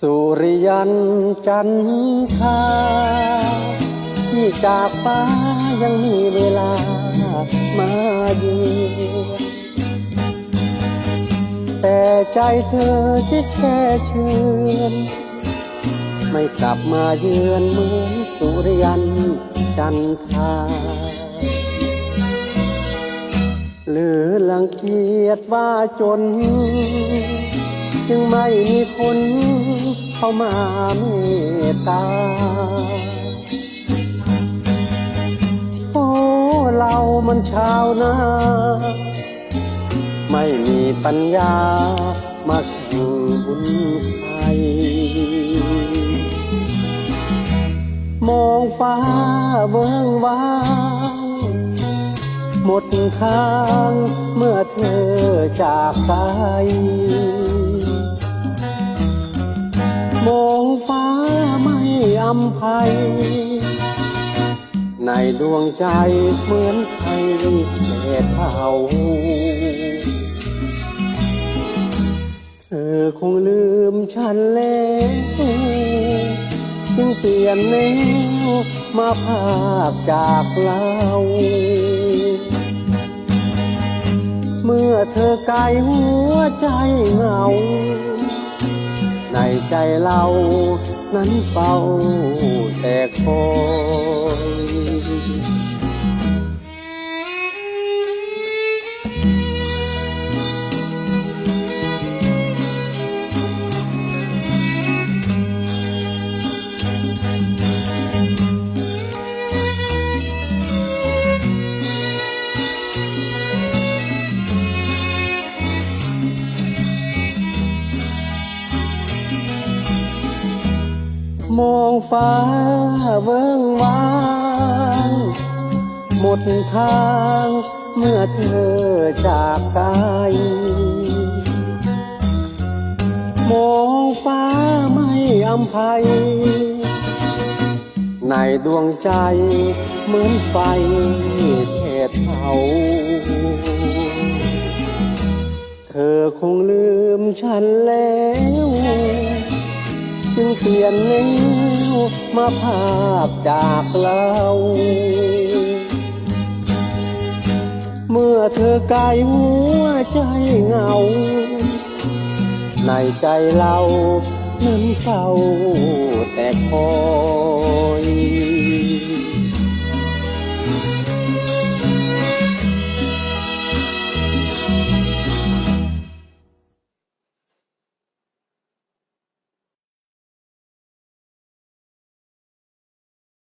สุริยันจันทราที่จากฟ้ายังมีเวลามาเยือนแต่ใจเธอที่แช่เชือนไม่กลับมาเยือนเหมือนสุริยันจันทราหรือลังเกียจว่าจน จึงไม่มีคนเข้ามาเมตตา โอ้ เรามันชาวนา ไม่มีปัญญามาแข่งบุญไทยมองฟ้าเวิงว้างหมดทางเมื่อเธอจากไปำภัย ในดวงใจเหมือนไทยเศษเท่าเธอคงลืมฉันแล้วจึงเปลี่ยนแนวมาภาคจากเราเมื่อเธอไกลหัวใจเหงา ในใจเรา นั้นเป่าแต่คอ มองฟ้าเวิ้งว้างหมดทางเมื่อเธอจากกายมองฟ้าไม่อำภัย ในดวงใจเหมือนไฟเทศเผาเธอคงลืมฉันแล้ว จึงเปลี่ยนนิ้วมาภาพจากเราเมื่อเธอไกลหัวใจเหงา ในใจเรานั้นเฝ้าแต่คอย